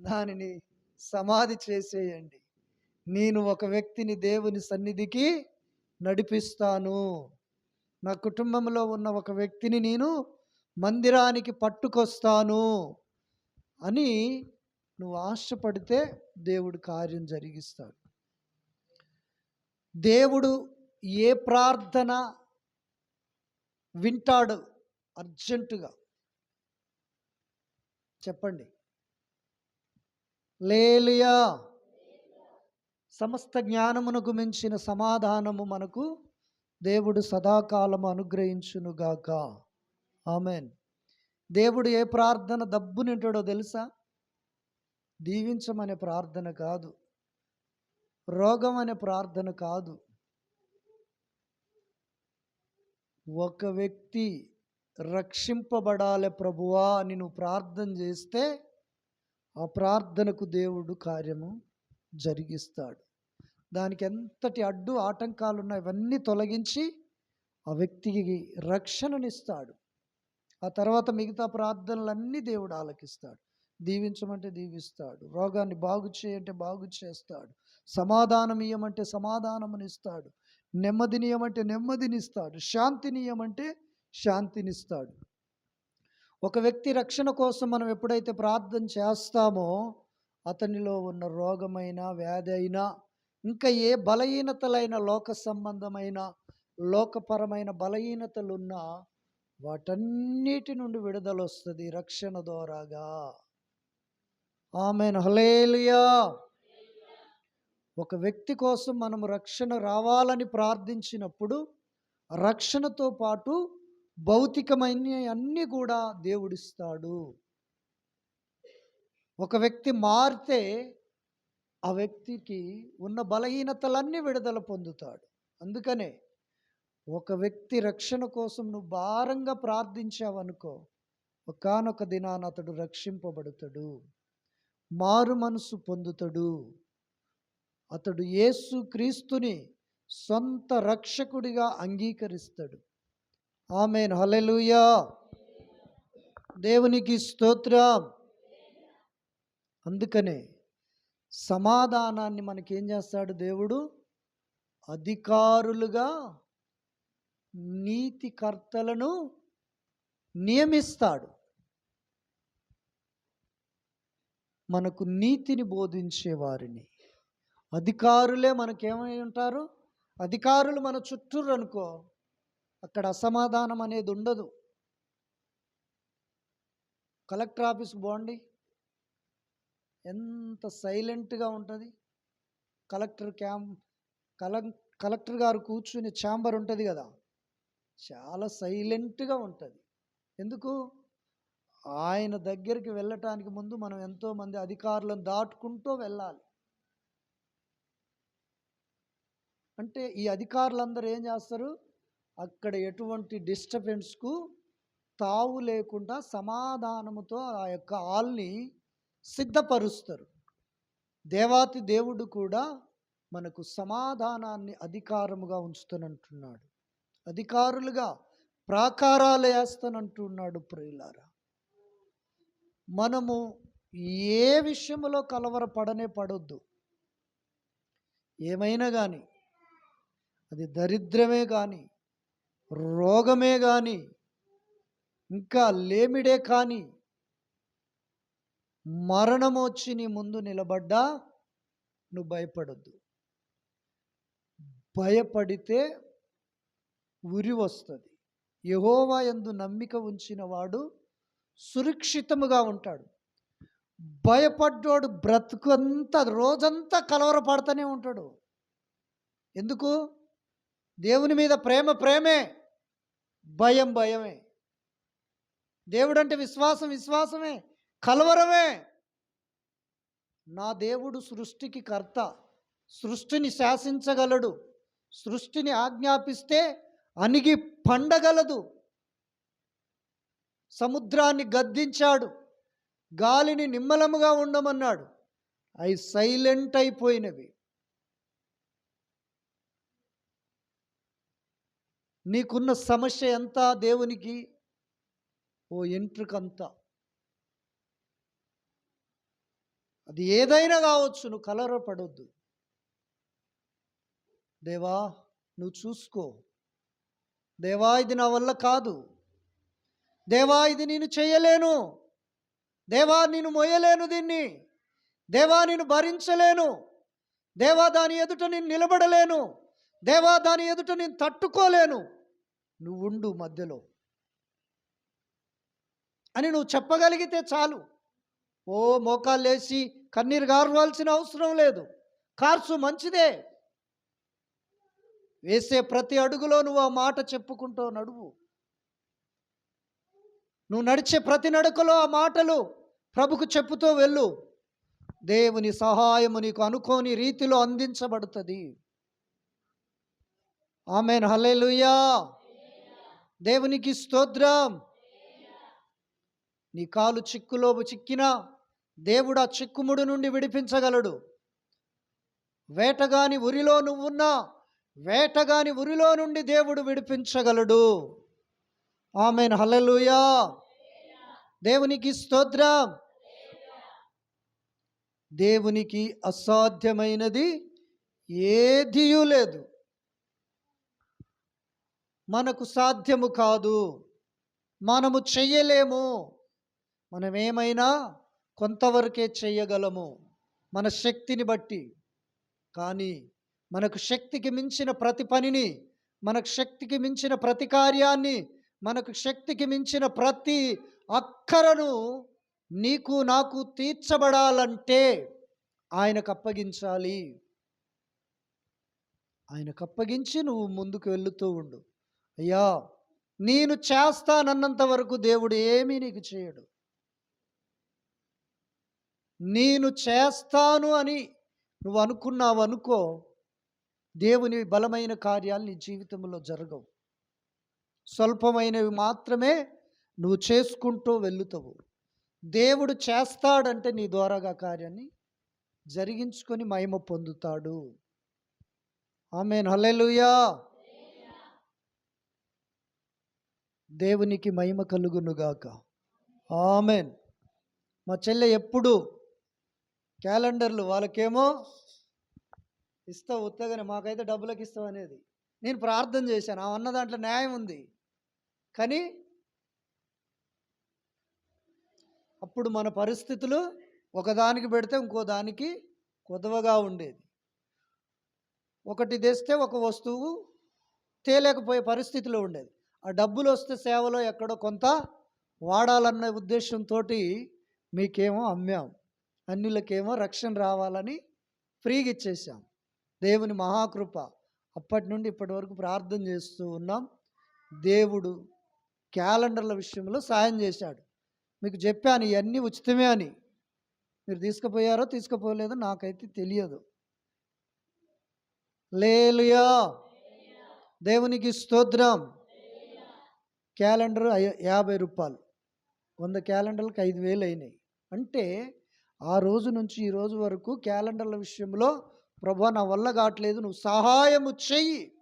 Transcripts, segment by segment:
దానిని సమాధి చేసేయండి. నేను ఒక వ్యక్తిని దేవుని సన్నిధికి నడిపిస్తాను. నా కుటుంబంలో ఉన్న ఒక వ్యక్తిని నేను మందిరానికి పట్టుకొస్తాను అని నువ్వు ఆశపడితే దేవుడు కార్యం జరిగిస్తాడు. దేవుడు ఏ ప్రార్థన వింటాడు అర్జెంటుగా చెప్పండి. లేలియా. సమస్త జ్ఞానమునకు మించిన సమాధానము మనకు దేవుడు సదాకాలము అనుగ్రహించునుగాక ఆమెన్. దేవుడు ఏ ప్రార్థన దబ్బునింటాడో తెలుసా? దీవించమనే ప్రార్థన కాదు. రోగం అనే ప్రార్థన కాదు. ఒక వ్యక్తి రక్షింపబడాలి ప్రభువా అని నువ్వు ప్రార్థన చేస్తే ఆ ప్రార్థనకు దేవుడు కార్యము జరిగిస్తాడు. దానికి ఎంతటి అడ్డు ఆటంకాలు ఉన్నాయి ఇవన్నీ తొలగించి ఆ వ్యక్తికి రక్షణనిస్తాడు. ఆ తర్వాత మిగతా ప్రార్థనలన్నీ దేవుడు ఆలకిస్తాడు. దీవించమంటే దీవిస్తాడు. రోగాన్ని బాగు చేయంటే బాగు చేస్తాడు. సమాధానం ఇయ్యమంటే సమాధానమునిస్తాడు. నెమ్మదినియమంటే నెమ్మదినిస్తాడు. శాంతినియమంటే శాంతినిస్తాడు. ఒక వ్యక్తి రక్షణ కోసం మనం ఎప్పుడైతే ప్రార్థన చేస్తామో అతనిలో ఉన్న రోగమైన వ్యాధి అయినా ఇంకా ఏ బలహీనతలైన లోక సంబంధమైన లోకపరమైన బలహీనతలున్నా వాటన్నిటి నుండి విడుదల వస్తుంది రక్షణ ద్వారాగా. ఆమెన్. హలేలుయా ఒక వ్యక్తి కోసం మనం రక్షణ రావాలని ప్రార్థించినప్పుడు రక్షణతో పాటు భౌతికమైన అన్నీ కూడా దేవుడిస్తాడు. ఒక వ్యక్తి మారితే ఆ వ్యక్తికి ఉన్న బలహీనతలన్నీ విడుదల పొందుతాడు. అందుకనే ఒక వ్యక్తి రక్షణ కోసం నువ్వు భారంగా ప్రార్థించావనుకో ఒకానొక దినాన అతడు రక్షింపబడతాడు. మారు మనసు పొందుతాడు. అతడు యేసు క్రీస్తుని సొంత రక్షకుడిగా అంగీకరిస్తాడు. ఆమె హలెలుయా దేవునికి స్తోత్రం. అందుకనే సమాధానాన్ని మనకేం చేస్తాడు దేవుడు? అధికారులుగా నీతికర్తలను నియమిస్తాడు. మనకు నీతిని బోధించే వారిని. అధికారులే మనకేమై ఉంటారు? అధికారులు మన చుట్టూరు అనుకో అక్కడ అసమాధానం అనేది ఉండదు. కలెక్టర్ ఆఫీస్ బాగుండి? ఎంత సైలెంట్గా ఉంటుంది? కలెక్టర్ క్యాంప్ కల కలెక్టర్ గారు కూర్చుని ఛాంబర్ ఉంటుంది కదా? చాలా సైలెంట్గా ఉంటుంది. ఎందుకు? ఆయన దగ్గరికి వెళ్ళటానికి ముందు మనం ఎంతోమంది అధికారులను దాటుకుంటూ వెళ్ళాలి. అంటే ఈ అధికారులందరూ ఏం చేస్తారు? అక్కడ ఎటువంటి డిస్టర్బెన్స్కు తావు లేకుండా సమాధానముతో ఆ యొక్క ఆల్ని సిద్ధపరుస్తారు. దేవాతి దేవుడు కూడా మనకు సమాధానాన్ని అధికారముగా ఉంచుతానంటున్నాడు. అధికారులుగా ప్రాకారాలు వేస్తానంటున్నాడు ప్రియులారా. మనము ఏ విషయంలో కలవరపడనే పడొద్దు. ఏమైనా కానీ అది దరిద్రమే కానీ రోగమే కానీ ఇంకా లేమిడే కానీ మరణం వచ్చి నీ ముందు నిలబడ్డా నువ్వు భయపడొద్దు. భయపడితే ఉరి వస్తుంది. యహోవా ఎందు నమ్మిక ఉంచిన వాడు సురక్షితముగా ఉంటాడు. భయపడ్డోడు బ్రతుకంతా రోజంతా కలవరపడుతూనే ఉంటాడు. ఎందుకు? దేవుని మీద ప్రేమ ప్రేమే. భయం భయమే. దేవుడు అంటే విశ్వాసం విశ్వాసమే కలవరమే. నా దేవుడు సృష్టికి కర్త సృష్టిని శాసించగలడు సృష్టిని ఆజ్ఞాపిస్తే అణిగి పండగలదు. సముద్రాన్ని గద్దించాడు గాలిని నిమ్మలముగా ఉండమన్నాడు. అవి సైలెంట్ అయిపోయినవి. నీకున్న సమస్య ఎంత దేవునికి? ఓ ఎంట్రుకంత. అది ఏదైనా కావచ్చు నువ్వు కలవరపడొద్దు దేవా నువ్వు చూసుకో. దేవా ఇది నా వల్ల కాదు. దేవా ఇది నేను చేయలేను. దేవా నేను మొయ్యలేను దీన్ని. దేవా నేను భరించలేను. దేవా దాని ఎదుట నేను నిలబడలేను. దేవా దాని ఎదుట నేను తట్టుకోలేను. నువ్వుండు మధ్యలో. అని నువ్వు చెప్పగలిగితే చాలు. ఓ మోకాలు లేచి కన్నీరు గారవలసిన అవసరం లేదు. కార్సు మంచిదే. వేసే ప్రతి అడుగులో నువ్వు ఆ మాట చెప్పుకుంటూ నడువు. నువ్వు నడిచే ప్రతి నడకలో ఆ మాటలు ప్రభుకు చెప్పుతూ వెళ్ళు. దేవుని సహాయము నీకు అనుకోని రీతిలో అందించబడుతుంది. ఆమెన్. హల్లెలూయా. దేవునికి స్తోత్రం. నీ కాలు చిక్కులో చిక్కినా దేవుడు ఆ చిక్కుముడు నుండి విడిపించగలడు. వేటగాని ఉరిలో నువ్వున్నా వేటగాని ఉరిలో నుండి దేవుడు విడిపించగలడు. ఆమెన్. హలలుయా దేవునికి స్తోత్రం. దేవునికి అసాధ్యమైనది ఏదియూ లేదు. మనకు సాధ్యము కాదు. మనము చెయ్యలేము. మనమేమైనా కొంతవరకే చెయ్యగలము మన శక్తిని బట్టి. కానీ మనకు శక్తికి మించిన ప్రతి పనిని మనకు శక్తికి మించిన ప్రతి కార్యాన్ని మనకు శక్తికి మించిన ప్రతి అక్కరను నీకు నాకు తీర్చబడాలంటే ఆయనకు అప్పగించాలి. ఆయనకు అప్పగించి నువ్వు ముందుకు వెళుతూ ఉండు. అయ్యా నేను చేస్తానన్నంత వరకు దేవుడు ఏమీ నీకు చేయడు. నేను చేస్తాను అని నువ్వు అనుకున్నావు అనుకో దేవుని బలమైన కార్యాలు నీ జీవితంలో జరగవు. స్వల్పమైనవి మాత్రమే నువ్వు చేసుకుంటూ వెళుతావు దేవుడు చేస్తాడంటే నీ ద్వారాగా కార్యాన్ని జరిగించుకొని మహిమ పొందుతాడు. ఆమె హల్లెలూయా. దేవునికి మహిమ కలుగునుగాక ఆమెన్. మా చెల్లె ఎప్పుడు క్యాలెండర్లు వాళ్ళకేమో ఇస్తావు ఉత్తగానే మాకైతే డబ్బులకు ఇస్తావు అనేది. నేను ప్రార్థన చేశాను ఆ అన్న దాంట్లో న్యాయం ఉంది. కానీ అప్పుడు మన పరిస్థితులు ఒకదానికి పెడితే ఇంకో దానికి కొదవగా ఉండేది. ఒకటి తెస్తే ఒక వస్తువు తేలేకపోయే పరిస్థితిలో ఉండేది. ఆ డబ్బులు వస్తే సేవలో ఎక్కడో కొంత వాడాలన్న ఉద్దేశంతో మీకేమో అమ్మాం. అన్యులకేమో రక్షణ రావాలని ఫ్రీగా ఇచ్చేసాం దేవుని మహాకృప. అప్పటి నుండి ఇప్పటి వరకు ప్రార్థన చేస్తూ ఉన్నాం. దేవుడు క్యాలెండర్ల విషయంలో సాయం చేశాడు. మీకు చెప్పాను ఇవన్నీ ఉచితమే అని. మీరు తీసుకుపోయారో తీసుకుపోలేదో నాకైతే తెలియదు. లేలుయా దేవునికి స్తోత్రం. క్యాలెండర్ యాభై రూపాయలు. వంద క్యాలెండర్లకు ఐదు వేలు అయినాయి. అంటే ఆ రోజు నుంచి ఈ రోజు వరకు క్యాలెండర్ల విషయంలో ప్రభా నా వల్ల కావట్లేదు నువ్వు సహాయము చెయ్యి.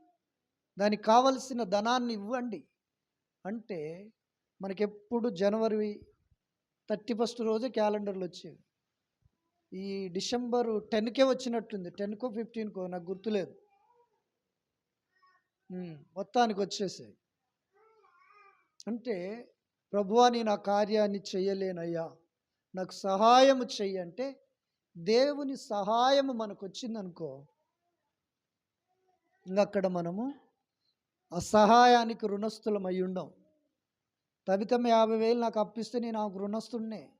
దానికి కావలసిన ధనాన్ని ఇవ్వండి. అంటే మనకెప్పుడు జనవరి థర్టీ ఫస్ట్ రోజే క్యాలెండర్లు వచ్చేవి. ఈ డిసెంబరు టెన్కే వచ్చినట్టుంది. టెన్కో ఫిఫ్టీన్కో నాకు గుర్తులేదు. మొత్తానికి వచ్చేసాయి. అంటే ప్రభువా నేను ఆ కార్యాన్ని చేయలేనయ్యా. నాకు సహాయము చెయ్యి. అంటే దేవుని సహాయము మనకు వచ్చిందనుకో అక్కడ మనము ఆ సహాయానికి రుణస్థులం అయి ఉండం తబితమ్మ యాభై వేలు నాకు అప్పిస్తే నేను నాకు రుణస్థుడినే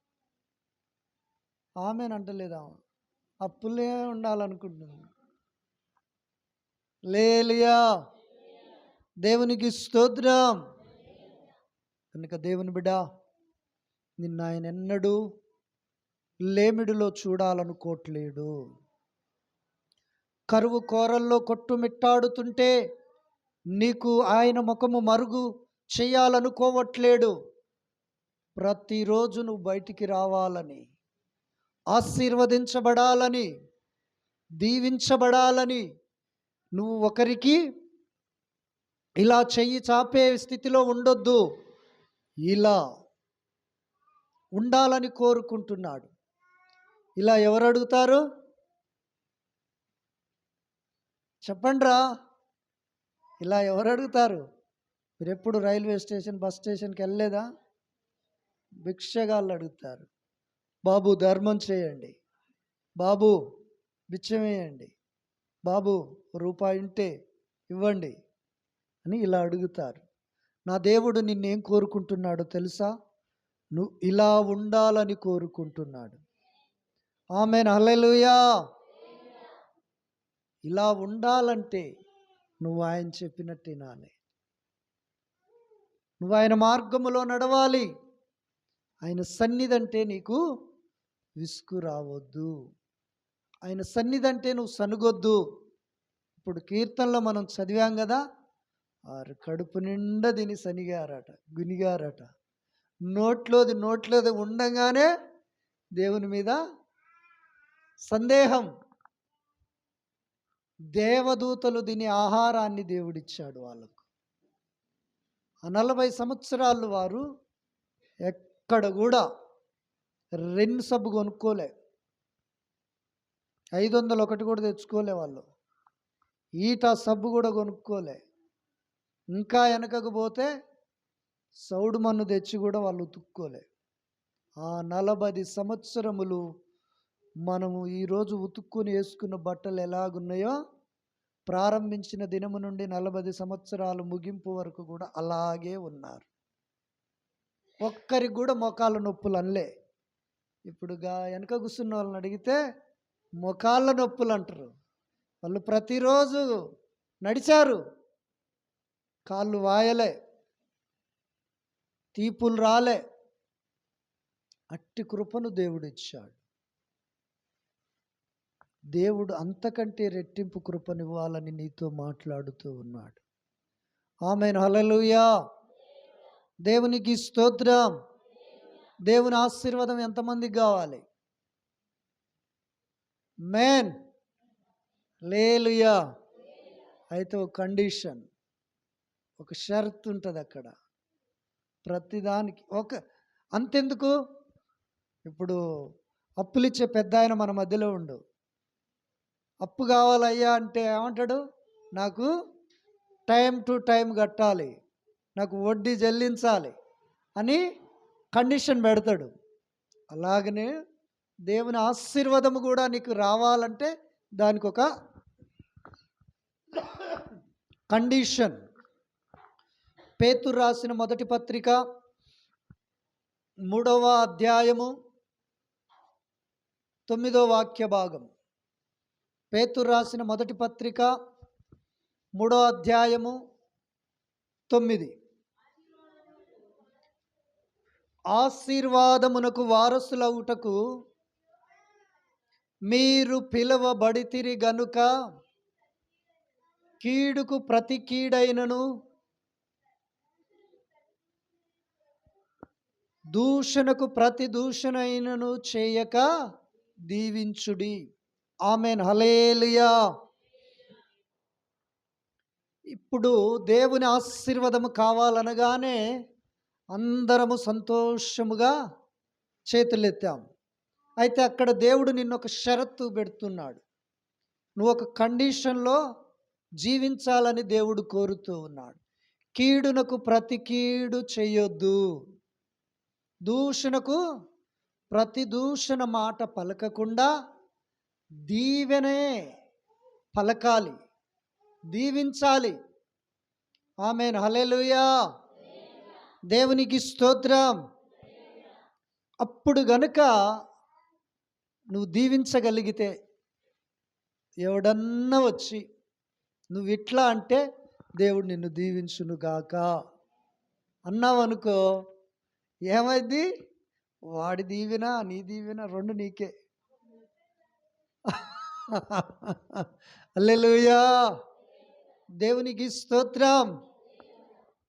ఆమెనంటలేదా అప్పులే ఉండాలనుకుంటున్నాను లేలియా. దేవునికి స్తోత్రం. కనుక దేవుని బిడ్డ నిన్న ఆయన ఎన్నడూ లేమిడిలో చూడాలనుకోవట్లేడు. కరువు కోరల్లో కొట్టుమిట్టాడుతుంటే నీకు ఆయన ముఖము మరుగు చేయాలనుకోవట్లేడు. ప్రతిరోజు నువ్వు బయటికి రావాలని ఆశీర్వదించబడాలని దీవించబడాలని నువ్వు ఒకరికి ఇలా చెయ్యి చాపే స్థితిలో ఉండొద్దు. ఇలా ఉండాలని కోరుకుంటున్నాడు. ఇలా ఎవరు అడుగుతారు చెప్పండిరా. ఇలా ఎవరు అడుగుతారు మీరు ఎప్పుడు రైల్వే స్టేషన్ బస్ స్టేషన్కి వెళ్ళలేదా? భిక్షగాళ్ళు అడుగుతారు. బాబు ధర్మం చేయండి. బాబు బిచ్చమేయండి బాబు రూపాయి ఉంటే ఇవ్వండి అని ఇలా అడుగుతారు. నా దేవుడు నిన్నేం కోరుకుంటున్నాడో తెలుసా? నువ్వు ఇలా ఉండాలని కోరుకుంటున్నాడు. ఆమె హల్లెలూయా. ఇలా ఉండాలంటే నువ్వు ఆయన చెప్పినట్టు వినాలి నువ్వు ఆయన మార్గములో నడవాలి. ఆయన సన్నిధంటే నీకు విసుగు రావద్దు. ఆయన సన్నిధంటే నువ్వు సనుగొద్దు. ఇప్పుడు కీర్తనలో మనం చదివాం కదా వారు కడుపు నిండా తిని శనిగారట గునిగారట. నోట్లోది నోట్లోది ఉండగానే దేవుని మీద సందేహం. దేవదూతలు తిని ఆహారాన్ని దేవుడిచ్చాడు వాళ్ళకు. ఆ నలభై సంవత్సరాలు వారు ఎక్కడ కూడా రెన్ సబ్బు కొనుక్కోలే. ఐదు వందలు ఒకటి కూడా తెచ్చుకోలే వాళ్ళు. ఈట సబ్బు కూడా కొనుక్కోలే. ఇంకా వెనకకు పోతే సౌడు మన్ను తెచ్చి కూడా వాళ్ళు ఉతుక్కోలే. ఆ నలభై సంవత్సరములు మనము ఈరోజు ఉతుక్కుని వేసుకున్న బట్టలు ఎలాగున్నాయో ప్రారంభించిన దినము నుండి నలభై సంవత్సరాలు ముగింపు వరకు కూడా అలాగే ఉన్నారు. ఒక్కరికి కూడా మొకాళ్ళ నొప్పులు అనలే. ఇప్పుడుగా వెనక కూర్చున్న వాళ్ళని అడిగితే మొకాళ్ళ నొప్పులు అంటారు. వాళ్ళు ప్రతిరోజు నడిచారు. కాళ్ళు వాయలే తీపులు రాలే. అట్టి కృపను దేవుడిచ్చాడు. దేవుడు అంతకంటే రెట్టింపు కృపనివ్వాలని నీతో మాట్లాడుతూ ఉన్నాడు. ఆమె హలలుయా దేవునికి స్తోత్రం. దేవుని ఆశీర్వాదం ఎంతమందికి కావాలి? మేన్ లేలుయా అయితే ఒక కండిషన్ ఒక షరత్ ఉంటుంది అక్కడ. ప్రతిదానికి ఒక అంతెందుకు? ఇప్పుడు అప్పులు ఇచ్చే పెద్ద ఆయన మన మధ్యలో ఉండు. అప్పు కావాలయ్యా అంటే ఏమంటాడు? నాకు టైం టు టైం కట్టాలి. నాకు వడ్డీ చెల్లించాలి అని కండిషన్ పెడతాడు. అలాగనే దేవుని ఆశీర్వాదము కూడా నీకు రావాలంటే దానికి ఒక కండిషన్. పేతురు రాసిన మొదటి పత్రిక మూడవ అధ్యాయము తొమ్మిదో వాక్య భాగం. పేతురు రాసిన మొదటి పత్రిక మూడో అధ్యాయము తొమ్మిది. ఆశీర్వాదమునకు వారసులవుటకు మీరు పిలవబడితిరి గనుక కీడుకు ప్రతి కీడైనను దూషణకు ప్రతి దూషణైనను చేయక దీవించుడి. ఆమెన్. హలేలియా ఇప్పుడు దేవుని ఆశీర్వాదము కావాలనగానే అందరము సంతోషముగా చేతులెత్తాం. అయితే అక్కడ దేవుడు నిన్ను ఒక షరత్తు పెడుతున్నాడు. నువ్వు ఒక కండిషన్లో జీవించాలని దేవుడు కోరుతూ ఉన్నాడు. కీడునకు ప్రతి కీడు చేయొద్దు. దూషణకు ప్రతి దూషణ మాట పలకకుండా దీవెనే పలకాలి దీవించాలి. ఆమెను. హలెలుయా దేవునికి స్తోత్రం. అప్పుడు గనుక నువ్వు దీవించగలిగితే ఎవడన్నా వచ్చి నువ్వు ఇట్లా అంటే దేవుడు నిన్ను దీవించునుగాక. అన్నావనుకో అనుకో ఏమైంది? వాడి దీవెన నీ దీవెన రెండు నీకే. అల్లెలుయా దేవునికి స్తోత్రం.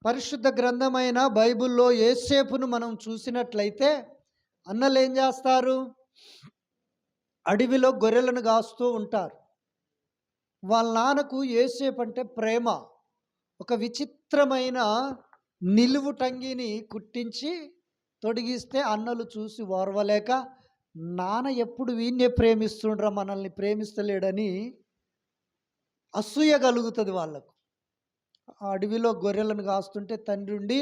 పరిశుద్ధ గ్రంథమైన బైబిల్లో ఏసేపును మనం చూసినట్లయితే అన్నలు ఏం చేస్తారు? అడవిలో గొర్రెలను కాస్తూ ఉంటారు. వాళ్ళ నాన్నకు ఏసేపు అంటే ప్రేమ. ఒక విచిత్రమైన నిలువు టంగిని కుట్టించి తొడిగిస్తే అన్నలు చూసి ఓర్వలేక నాన్న ఎప్పుడు వీణ్ణే ప్రేమిస్తుండ్రా? మనల్ని ప్రేమిస్తలేడని అసూయ కలుగుతుంది వాళ్ళకు. అడవిలో గొర్రెలను కాస్తుంటే తండ్రి ఉండి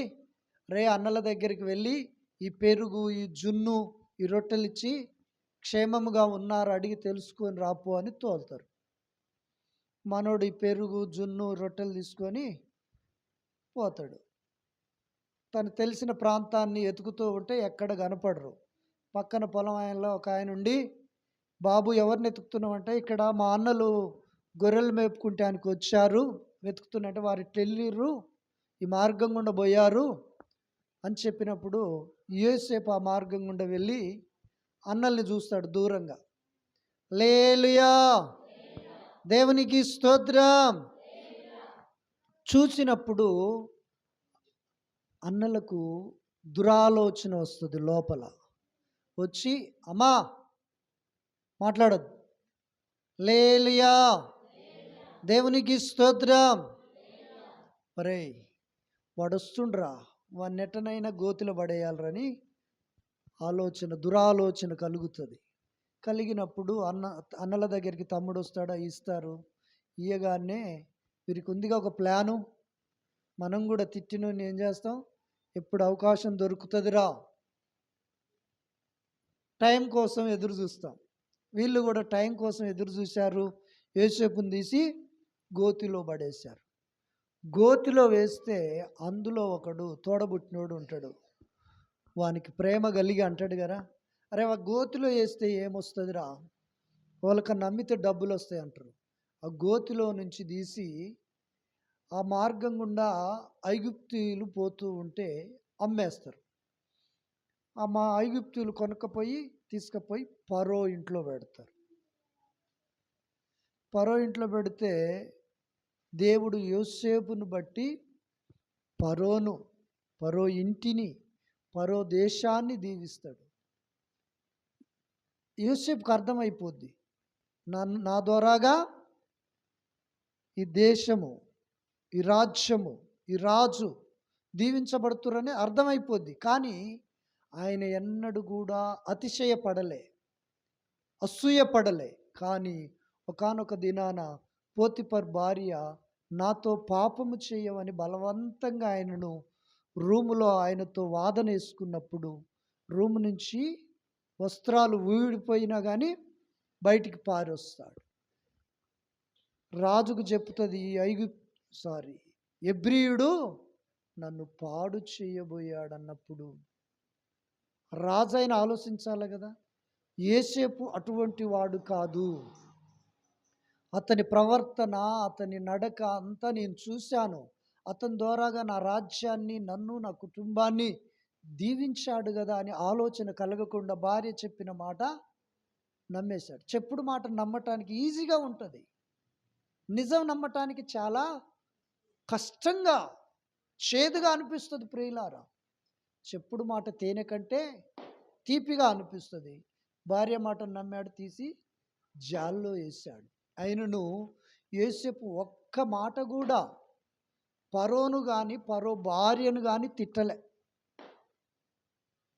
రే అన్నల దగ్గరికి వెళ్ళి ఈ పెరుగు ఈ జున్ను ఈ రొట్టెలు ఇచ్చి క్షేమముగా ఉన్నారు? అడిగి తెలుసుకొని రాపు అని తోలుతారు. మనోడు ఈ పెరుగు జున్ను రొట్టెలు తీసుకొని పోతాడు. తను తెలిసిన ప్రాంతాన్ని ఎతుకుతూ ఉంటే ఎక్కడ కనపడరు. పక్కన పొలం ఆయనలో ఒక ఆయన ఉండి బాబు ఎవరిని ఎతుకుతున్నామంటే ఇక్కడ మా అన్నలు గొర్రెలు మేపుకుంటానికి వచ్చారు. వెతుకుతున్నట్టు వారు ఇట్లా వెళ్ళిర్రు. ఈ మార్గం గుండా పోయారు. అని చెప్పినప్పుడు యుఎస్ఏపు ఆ మార్గం గుండా వెళ్ళి అన్నల్ని చూస్తాడు దూరంగా. లేలుయా దేవునికి స్తోత్రం! చూసినప్పుడు అన్నలకు దురాలోచన వస్తుంది లోపల. వచ్చి అమ్మా మాట్లాడద్దు. లేలియా దేవునికి స్తోత్రం. మరే వాడు వస్తుండ్రా వాడిని ఎట్టనైనా పడేయాలరని ఆలోచన దురాలోచన కలుగుతుంది. కలిగినప్పుడు అన్న అన్నల దగ్గరికి తమ్ముడు వస్తాడా ఇస్తారు. ఇయ్యగానే వీరికి ఉందిగా ఒక ప్లాను. మనం కూడా తిట్టిన ఏం చేస్తాం? ఎప్పుడు అవకాశం దొరుకుతుందిరా? టైం కోసం ఎదురు చూస్తాం. వీళ్ళు కూడా టైం కోసం ఎదురు చూశారు. యేసేపుని తీసి గోతిలో పడేశారు. గోతిలో వేస్తే అందులో ఒకడు తోడబుట్టినోడు ఉంటాడు. వానికి ప్రేమ కలిగి అంటాడు కదా. అరే ఆ గోతిలో వేస్తే ఏమొస్తుందిరా? వాళ్ళకి నమ్మితే డబ్బులు వస్తాయి అంటారు. ఆ గోతిలో నుంచి తీసి ఆ మార్గం గుండా ఐగుప్తీయులు పోతూ ఉంటే అమ్మేస్తారు. ఆ మా ఐగుప్తులు కొనుక్కపోయి తీసుకుపోయి పరో ఇంట్లో పెడతారు. పరో ఇంట్లో పెడితే దేవుడు యోసేపును బట్టి పరోను పరో ఇంటిని పరో దేశాన్ని దీవిస్తాడు. యూసేపుకు అర్థమైపోద్ది. నా నా ద్వారాగా ఈ దేశము ఈ రాజ్యము ఈ రాజు దీవించబడుతురని అర్థమైపోద్ది. కానీ ఆయన ఎన్నడూ కూడా అతిశయపడలే అసూయపడలే. కానీ ఒకానొక దినాన పోతిపర్ భార్య నాతో పాపము చేయమని బలవంతంగా ఆయనను రూములో ఆయనతో వాదన వేసుకున్నప్పుడు రూము నుంచి వస్త్రాలు ఊడిపోయినా కానీ బయటికి పారొస్తాడు. రాజుకు చెప్తుంది ఈ సారీ. ఎబ్రియుడు నన్ను పాడు చేయబోయాడన్నప్పుడు రాజైన ఆలోచించాలి కదా. ఏసేపు అటువంటి వాడు కాదు. అతని ప్రవర్తన అతని నడక అంతా నేను చూశాను. అతని ద్వారాగా నా రాజ్యాన్ని నన్ను నా కుటుంబాన్ని దీవించాడు కదా అని ఆలోచన కలగకుండా భార్య చెప్పిన మాట నమ్మేశాడు. చెప్పుడు మాట నమ్మటానికి ఈజీగా ఉంటుంది. నిజం నమ్మటానికి చాలా కష్టంగా చేదుగా అనిపిస్తుంది ప్రియులారా. చెప్పుడు మాట తేనె కంటే తీపిగా అనిపిస్తుంది. భార్య మాట నమ్మాడు తీసి జాల్లో వేశాడు ఆయనను ఏసేపు ఒక్క మాట కూడా పరోను కానీ పరో భార్యను కానీ తిట్టలే.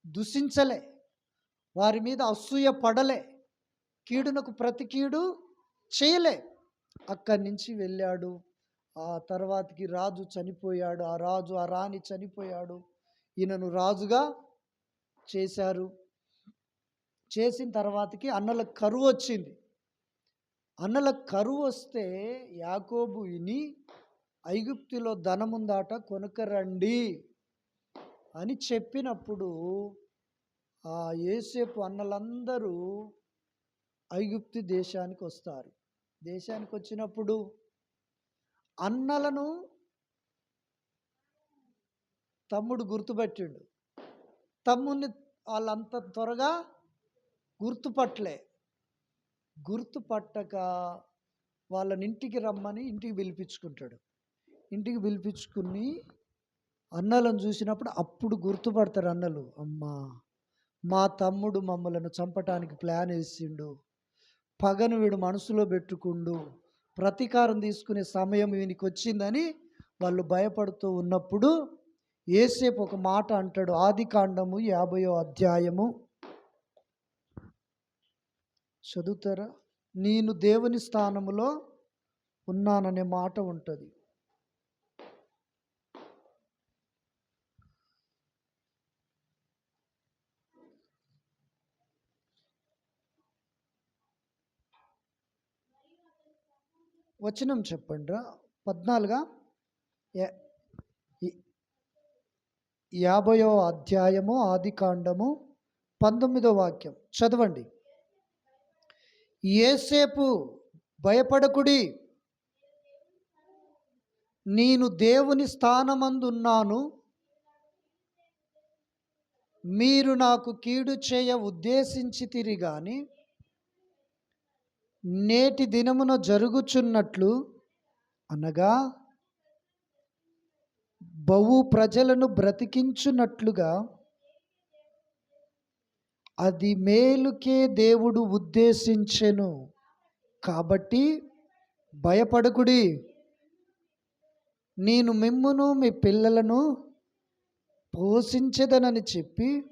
దూషించలే. వారి మీద అసూయ పడలే. కీడునకు ప్రతి కీడు చేయలే. అక్కడి నుంచి వెళ్ళాడు. ఆ తర్వాతకి రాజు చనిపోయాడు. ఆ రాజు ఆ రాణి చనిపోయాడు. ఈయనను రాజుగా చేశారు. చేసిన తర్వాతకి అన్నల కరువు వచ్చింది. అన్నల కరువు వస్తే యాకోబు ఇని ఐగుప్తిలో ధనముందాట కొనుకరండి అని చెప్పినప్పుడు ఆ ఏసేపు అన్నలందరూ ఐగుప్తి దేశానికి వస్తారు. దేశానికి వచ్చినప్పుడు అన్నలను తమ్ముడు గుర్తుపట్టిండు. తమ్ముడిని వాళ్ళంత త్వరగా గుర్తుపట్టలే. గుర్తుపట్టక వాళ్ళని ఇంటికి రమ్మని ఇంటికి పిలిపించుకుంటాడు. ఇంటికి పిలిపించుకుని అన్నలను చూసినప్పుడు అప్పుడు గుర్తుపడతారు అన్నలు. అమ్మా మా తమ్ముడు మమ్మలను చంపటానికి ప్లాన్ వేసిండు. పగను వీడు మనసులో పెట్టుకుండు. ప్రతీకారం తీసుకునే సమయం ఈయనకి వచ్చిందని వాళ్ళు భయపడుతూ ఉన్నప్పుడు ఏసేపు ఒక మాట అంటాడు. ఆది కాండము యాభయో అధ్యాయము. చదువుతారా? నేను దేవుని స్థానములో ఉన్నాననే మాట ఉంటుంది. వచనం చెప్పండి రా. పద్నాలుగా? యాభయో అధ్యాయము ఆది కాండము పంతొమ్మిదో వాక్యం. చదవండి. ఏసేపు భయపడకుడి. నేను దేవుని స్థానమందున్నాను. మీరు నాకు కీడు చేయ ఉద్దేశించి తిరిగాని నేటి దినమున జరుగుచున్నట్లు అనగా బహు ప్రజలను బ్రతికించున్నట్లుగా అది మేలుకే దేవుడు ఉద్దేశించెను. కాబట్టి భయపడకుడి. నేను మిమ్మును మీ పిల్లలను పోషించదనని చెప్పి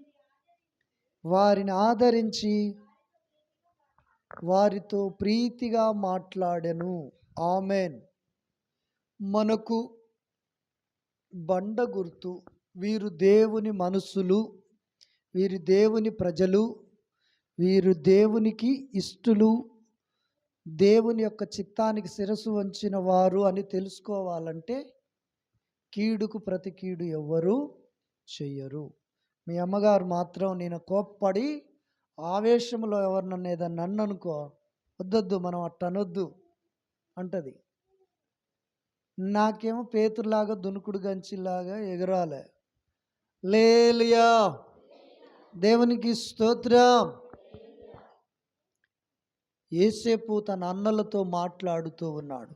వారిని ఆదరించి వారితో ప్రీతిగా మాట్లాడెను. ఆమెన్. మనకు బండ గుర్తు వీరు దేవుని మనసులు వీరు దేవుని ప్రజలు వీరు దేవునికి ఇష్టలు దేవుని యొక్క చిత్తానికి శిరసు వంచిన వారు అని తెలుసుకోవాలంటే కీడుకు ప్రతి కీడు ఎవ్వరూ చెయ్యరు. మీ అమ్మగారు మాత్రం నేను కోప్పడి ఆవేశంలో ఎవరినన్నా ఏదన్నా నన్ను అనుకో వద్దొద్దు మనం అట్టనొద్దు అంటది. నాకేమో పేతులాగా దునుకుడు గంచిలాగా ఎగరాలే. లేలియా! దేవునికి స్తోత్రం! ఏసేపు తన అన్నలతో మాట్లాడుతూ ఉన్నాడు.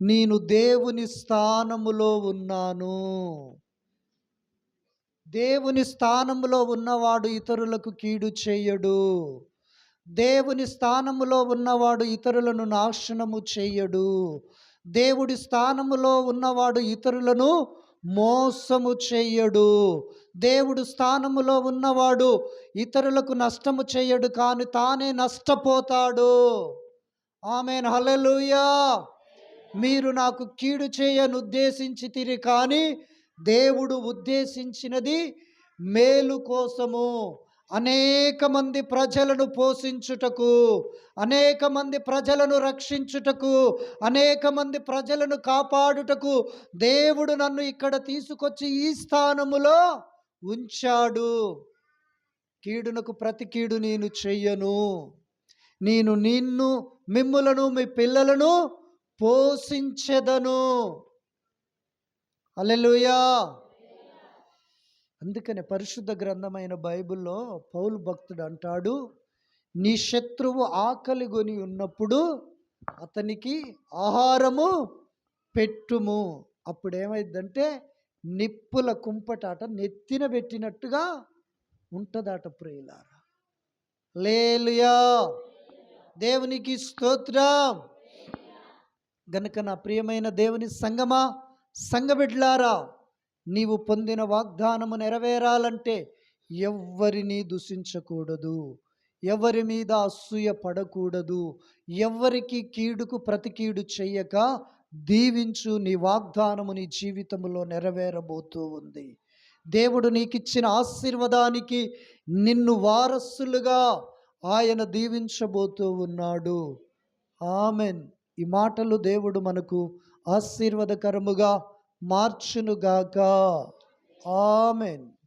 నేను దేవుని స్థానములో ఉన్నాను. దేవుని స్థానములో ఉన్నవాడు ఇతరులకు కీడు చేయడు. దేవుని స్థానములో ఉన్నవాడు ఇతరులను నాశనము చేయడు. దేవుడి స్థానములో ఉన్నవాడు ఇతరులను మోసము చేయడు. దేవుడు స్థానములో ఉన్నవాడు ఇతరులకు నష్టము చేయడు కానీ తానే నష్టపోతాడు. ఆమెన్. హలలుయా మీరు నాకు కీడు చేయను ఉద్దేశించి తిరి కానీ దేవుడు ఉద్దేశించినది మేలు కోసము. అనేక మంది ప్రజలను పోషించుటకు అనేక మంది ప్రజలను రక్షించుటకు అనేక మంది ప్రజలను కాపాడుటకు దేవుడు నన్ను ఇక్కడ తీసుకొచ్చి ఈ స్థానములో ఉంచాడు. కీడునకు ప్రతి కీడు నేను చెయ్యను. నేను నిన్ను మిమ్ములను మీ పిల్లలను పోషించెదను. అల్లెలుయా అందుకనే పరిశుద్ధ గ్రంథమైన బైబిల్లో పౌలు భక్తుడు అంటాడు నీ శత్రువు ఆకలి కొని ఉన్నప్పుడు అతనికి ఆహారము పెట్టుము. అప్పుడు ఏమైందంటే నిప్పుల కుంపటాట నెత్తిన పెట్టినట్టుగా ఉంటుందట ప్రియులారా. లేలుయా దేవునికి స్తోత్రం. గనుక నా ప్రియమైన దేవుని సంగమా సంగబిడ్లారా నీవు పొందిన వాగ్దానము నెరవేరాలంటే ఎవ్వరిని దూషించకూడదు. ఎవరి మీద అసూయ పడకూడదు. ఎవరికి కీడుకు ప్రతికీడు చెయ్యక దీవించు నీ వాగ్దానము నీ జీవితంలో నెరవేరబోతూ ఉంది. దేవుడు నీకిచ్చిన ఆశీర్వాదానికి నిన్ను వారసులుగా ఆయన దీవించబోతూ ఉన్నాడు. ఆమెన్. ఈ మాటలు దేవుడు మనకు ఆశీర్వాదకరముగా మార్చునుగాక. ఆమెన్.